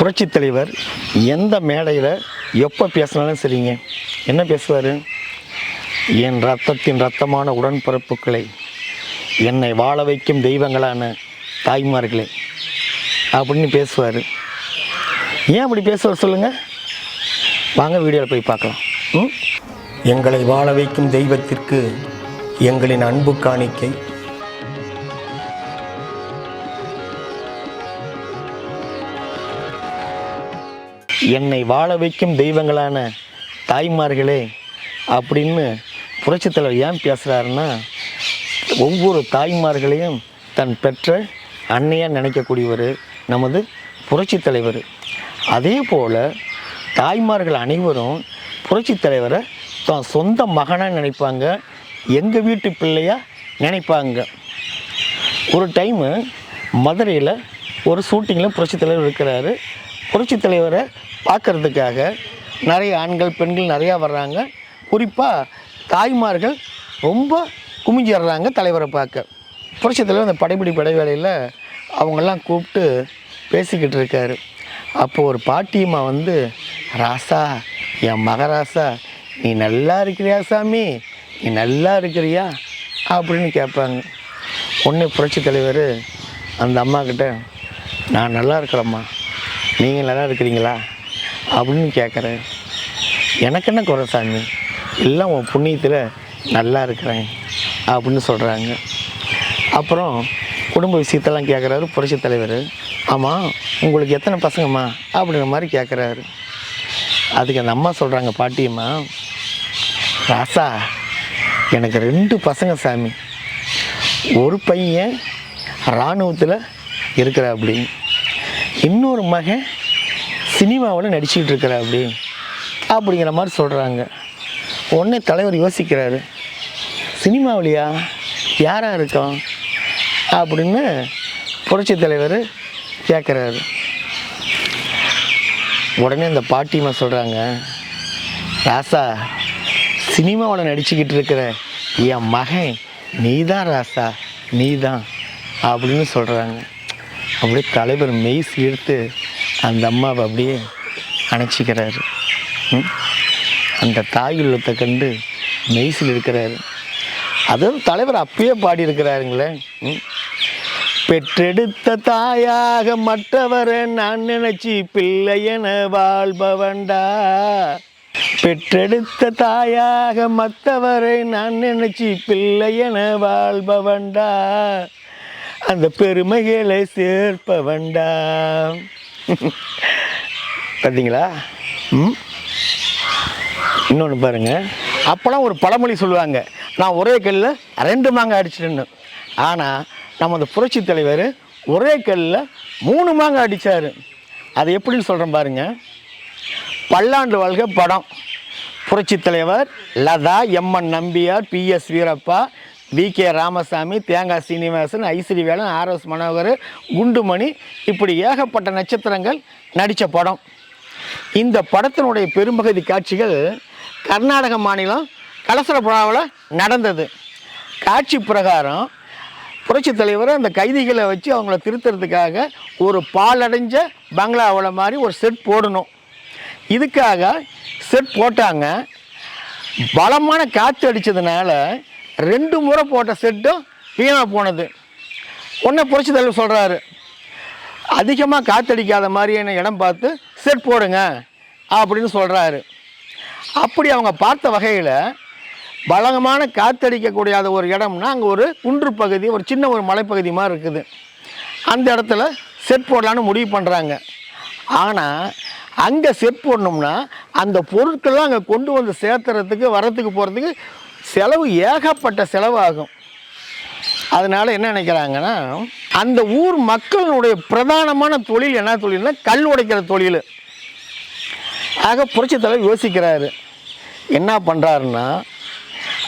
புரட்சித் தலைவர் எந்த மேடையில் எப்போ பேசினாலும் சரிங்க. என்ன பேசுவார்? என் ரத்தத்தின் ரத்தமான உடன்பிறப்புகளை என்னை வாழ வைக்கும் தெய்வங்களான தாய்மார்களே அப்படின்னு பேசுவார். ஏன் அப்படி பேசுவார் சொல்லுங்கள் வாங்க வீடியோவில் போய் பார்க்கலாம். ம்? எங்களை வாழ வைக்கும் தெய்வத்திற்கு எங்களின் அன்பு காணிக்கை என்னை வாழ வைக்கும் தெய்வங்களான தாய்மார்களே அப்படின்னு புரட்சித் தலைவர் ஏன் பேசுகிறாருன்னா ஒவ்வொரு தாய்மார்களையும் தன் பெற்ற அன்னையாக நினைக்கக்கூடியவர் நமது புரட்சித் தலைவர். அதே போல் தாய்மார்கள் அனைவரும் புரட்சி தலைவரை தான் சொந்த மகனாக நினைப்பாங்க எங்கள் வீட்டு பிள்ளையாக நினைப்பாங்க. ஒரு டைமு மதுரையில் ஒரு ஷூட்டிங்கில் புரட்சி தலைவர் இருக்கிறாரு. புரட்சித் தலைவரை பார்க்கறதுக்காக நிறைய ஆண்கள் பெண்கள் நிறையா வர்றாங்க. குறிப்பாக தாய்மார்கள் ரொம்ப குமிஞ்சிடுறாங்க தலைவரை பார்க்க. புரட்சி தலைவர் அந்த படைப்பிடி படைவேளையில் அவங்கெல்லாம் கூப்பிட்டு பேசிக்கிட்டு இருக்காரு. அப்போது ஒரு பாட்டியம்மா வந்து ராசா என் மகராசா நீ நல்லா இருக்கிறியா சாமி? நீ நல்லா இருக்கிறியா? அப்படின்னு கேட்பாங்க. உடனே புரட்சி தலைவர் அந்த அம்மா கிட்ட நான் நல்லா இருக்கிறேம்மா நீங்கள் நல்லா இருக்கிறீங்களா? அப்படின்னு கேட்குறேன். எனக்கு என்ன குறை சாமி? எல்லாம் உன் புண்ணியத்தில் நல்லா இருக்கிறேன் அப்படின்னு சொல்கிறாங்க அப்புறம் குடும்ப விஷயத்தெல்லாம் கேட்குறாரு புரட்சி தலைவர். ஆமாம் உங்களுக்கு எத்தனை பசங்கம்மா? அப்படிங்கிற மாதிரி கேட்குறாரு. அதுக்கு அந்த அம்மா சொல்கிறாங்க பாட்டியம்மா ராசா எனக்கு ரெண்டு பசங்க சாமி. ஒரு பையன் இராணுவத்தில் இருக்கிற அப்படின்னு இன்னொரு மகன் சினிமாவில் நடிச்சுக்கிட்டு இருக்கிற அப்படி அப்படிங்கிற மாதிரி சொல்கிறாங்க உடனே தலைவர் யோசிக்கிறாரு சினிமாவிலையா? யாராக இருக்கோம்? அப்படின்னு புரட்சி தலைவர் கேட்குறாரு உடனே இந்த பாட்டிமா சொல்கிறாங்க ராசா சினிமாவில் நடிச்சுக்கிட்டு இருக்கிற என் மகன் நீ தான் ராசா நீ தான் அப்படின்னு சொல்கிறாங்க அப்படியே தலைவர் மெய் சீர்த்து அந்த அம்மாவை அப்படியே அணைச்சிக்கிறாரு. அந்த தாய் உள்ளத்தை கண்டு மெய்சில் இருக்கிறாரு. அதுவும் தலைவர் அப்பயே பாடியிருக்கிறாருங்களே. ம்? பெற்றெடுத்த தாயாக மற்றவரை நான் நினைச்சி பிள்ளை என வாழ்பவண்டா பெற்றெடுத்த தாயாக மற்றவரை நான் நினைச்சி பிள்ளை என வாழ்பவண்டா அந்த பெருமைகளை சேர்ப்பவன்டா. பார்த்தீங்களா ம்? இன்னொன்று பாருங்க. அப்போலாம் ஒரு பழமொழி சொல்லுவாங்க. நான் ஒரே கல்லில் ரெண்டு மாங்காய் அடிச்சிட்டேன்னு ஆனால் நம்ம அந்த புரட்சி தலைவர் ஒரே கல்லில் மூணு மாங்காய் அடித்தார் அது எப்படின்னு சொல்கிறேன் பாருங்க. பல்லாண்டு வாழ்க படம். புரட்சி தலைவர் Latha M N Nambiar P S Veerappa V K Ramasamy Thengai Srinivasan Isari Velan R S Manohar Gundumani இப்படி ஏகப்பட்ட நட்சத்திரங்கள் நடித்த படம். இந்த படத்தினுடைய பெரும்பகுதி காட்சிகள் கர்நாடக மாநிலம் கலசரபுராவில் நடந்தது. காட்சி பிரகாரம் புரட்சி தலைவர் அந்த கைதிகளை வச்சு அவங்கள திருத்துறதுக்காக ஒரு பாலடைஞ்ச பங்களாவில் மாதிரி ஒரு செட் போடணும். இதுக்காக செட் போட்டாங்க. பலமான காற்று அடித்ததுனால ரெண்டு முறை போட்ட செட்டும் வீணாக போனது. ஒன்றை புரட்சி தலைவர் சொல்கிறாரு அதிகமாக காற்றடிக்காத மாதிரியான இடம் பார்த்து செட் போடுங்க அப்படின்னு சொல்கிறாரு அப்படி அவங்க பார்த்த வகையில் பலகமான காற்றடிக்கக்கூடியாத ஒரு இடம்னா அங்கே ஒரு குன்று பகுதி ஒரு சின்ன ஒரு மலைப்பகுதி மாதிரி இருக்குது. அந்த இடத்துல செட் போடலான்னு முடிவு பண்ணுறாங்க ஆனால் அங்கே செட் போடணும்னா அந்த பொருட்கள்லாம் அங்கே கொண்டு வந்து சேர்த்துறதுக்கு வரத்துக்கு போகிறதுக்கு செலவு ஏகப்பட்ட செலவாகும். அதனால் என்ன நினைக்கிறாங்கன்னா அந்த ஊர் மக்களுடைய பிரதானமான தொழில் என்ன தொழில்னா கல் உடைக்கிற தொழில். ஆக புரட்சி தலைவர் யோசிக்கிறாரு. என்ன பண்ணுறாருன்னா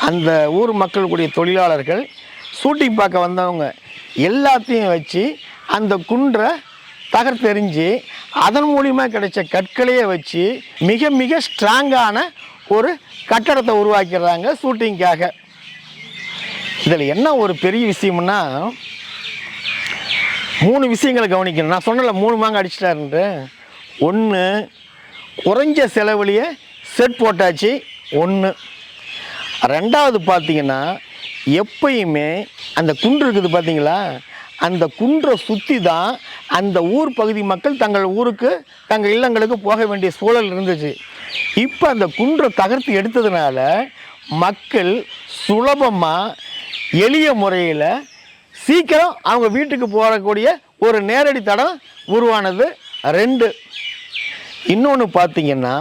அந்த ஊர் மக்களுடைய தொழிலாளர்கள் ஷூட்டிங் பார்க்க வந்தவங்க எல்லாத்தையும் வச்சு அந்த குன்றை தகர்த்தெறிஞ்சு அதன் மூலிமா கிடைச்ச கற்களையே வச்சு மிக மிக ஸ்ட்ராங்கான ஒரு கட்டடத்தை உருவாக்கிடுறாங்க ஷூட்டிங்காக. இதில் என்ன ஒரு பெரிய விஷயம்னா மூணு விஷயங்களை கவனிக்கணும். நான் சொன்னல மூணு மாங்க அடிச்சிட்டாருன்ட்டு. ஒன்று குறைஞ்ச செலவுலையே செட் போட்டாச்சு. ஒன்று ரெண்டாவது பார்த்தீங்கன்னா எப்பயுமே அந்த குன்று இருக்குது பார்த்தீங்களா? அந்த குன்றை சுற்றி தான் அந்த ஊர் பகுதி மக்கள் தங்கள் ஊருக்கு தங்கள் இல்லங்களுக்கு போக வேண்டிய சூழல் இருந்துச்சு. இப்போ அந்த குன்றை தகர்த்து எடுத்ததுனால மக்கள் சுலபமாக எளிய முறையில் சீக்கிரம் அவங்க வீட்டுக்கு போகக்கூடிய ஒரு நேரடி தடம் உருவானது ரெண்டு. இன்னொன்று பார்த்திங்கன்னா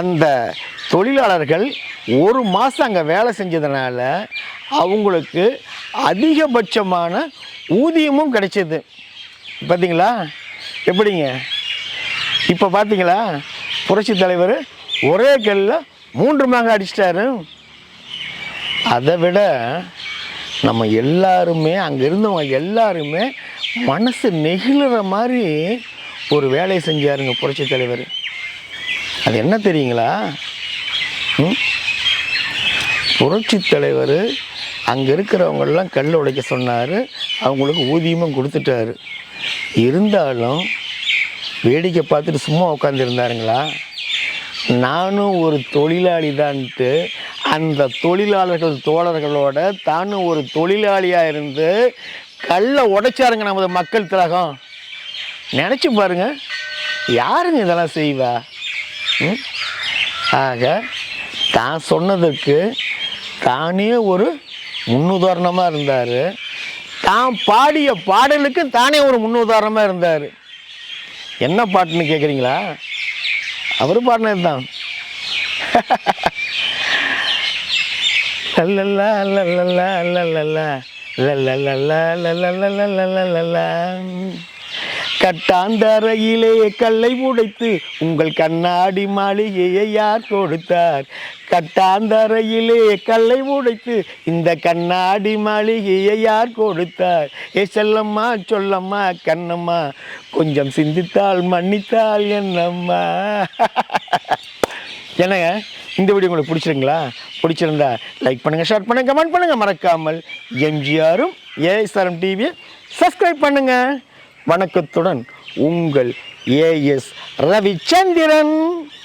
அந்த தொழிலாளர்கள் ஒரு மாதம் அங்கே வேலை செஞ்சதுனால அவங்களுக்கு அதிகபட்சமான ஊதியமும் கிடைச்சிது. பார்த்தீங்களா எப்படிங்க? இப்போ பார்த்தீங்களா புரட்சி தலைவர் ஒரே கல்லில் மூன்று மாங்க அடிச்சிட்டாரு. அதை விட நம்ம எல்லாருமே அங்கே இருந்தவங்க எல்லாருமே மனசு நெகிழற மாதிரி ஒரு வேலையை செஞ்சாருங்க புரட்சி தலைவர். அது என்ன தெரியுங்களா? ம்? புரட்சி தலைவர் அங்கே இருக்கிறவங்கெல்லாம் கல் உடைக்க சொன்னார். அவங்களுக்கு ஊதியமும் கொடுத்துட்டாரு. இருந்தாலும் வேடிக்கை பார்த்துட்டு சும்மா உட்காந்துருந்தாருங்களா நானும் ஒரு தொழிலாளி தான்ட்டு அந்த தொழிலாளர்கள் தோழர்களோட தானும் ஒரு தொழிலாளியாக இருந்து கல்லை உடைச்சாருங்க நமது மக்கள் திலகம். நினச்சி பாருங்க. யாருங்க இதெல்லாம் செய்வா? ம்? ஆக தான் சொன்னதுக்கு தானே ஒரு முன்னுதாரணமாக இருந்தார். தான் பாடிய பாடலுக்கு தானே ஒரு முன்னுதாரணமாக இருந்தார். என்ன பாட்டுன்னு கேட்குறீங்களா அவர் பாடினது தான். லல்லல்லா லல்லல்லா. லல்லல்லா லல்லல்லா லல்லல்லா லல்லல்லா. கட்டாந்தரையிலே கல்லை உடைத்து உங்கள் கண்ணாடி மாளிகையை யார் கொடுத்தார்? கட்டாந்தரையிலே கல்லை உடைத்து இந்த கண்ணாடி மாளிகையை யார் கொடுத்தார்? ஏ செல்லம்மா சொல்லம்மா கண்ணம்மா கொஞ்சம் சிந்தித்தால் மன்னித்தால் என்னம்மா? என்னங்க இந்த வீடியோ உங்களுக்கு பிடிச்சிருங்களா? பிடிச்சிருந்தா லைக் பண்ணுங்கள் ஷேர் பண்ணுங்கள் கமெண்ட் பண்ணுங்கள் மறக்காமல் எம்ஜிஆரும் ஏஎஸ்ஆர்எம் டிவியை சப்ஸ்கிரைப் பண்ணுங்கள் வணக்கத்துடன் உங்கள் ஏஎஸ் ரவிச்சந்திரன்.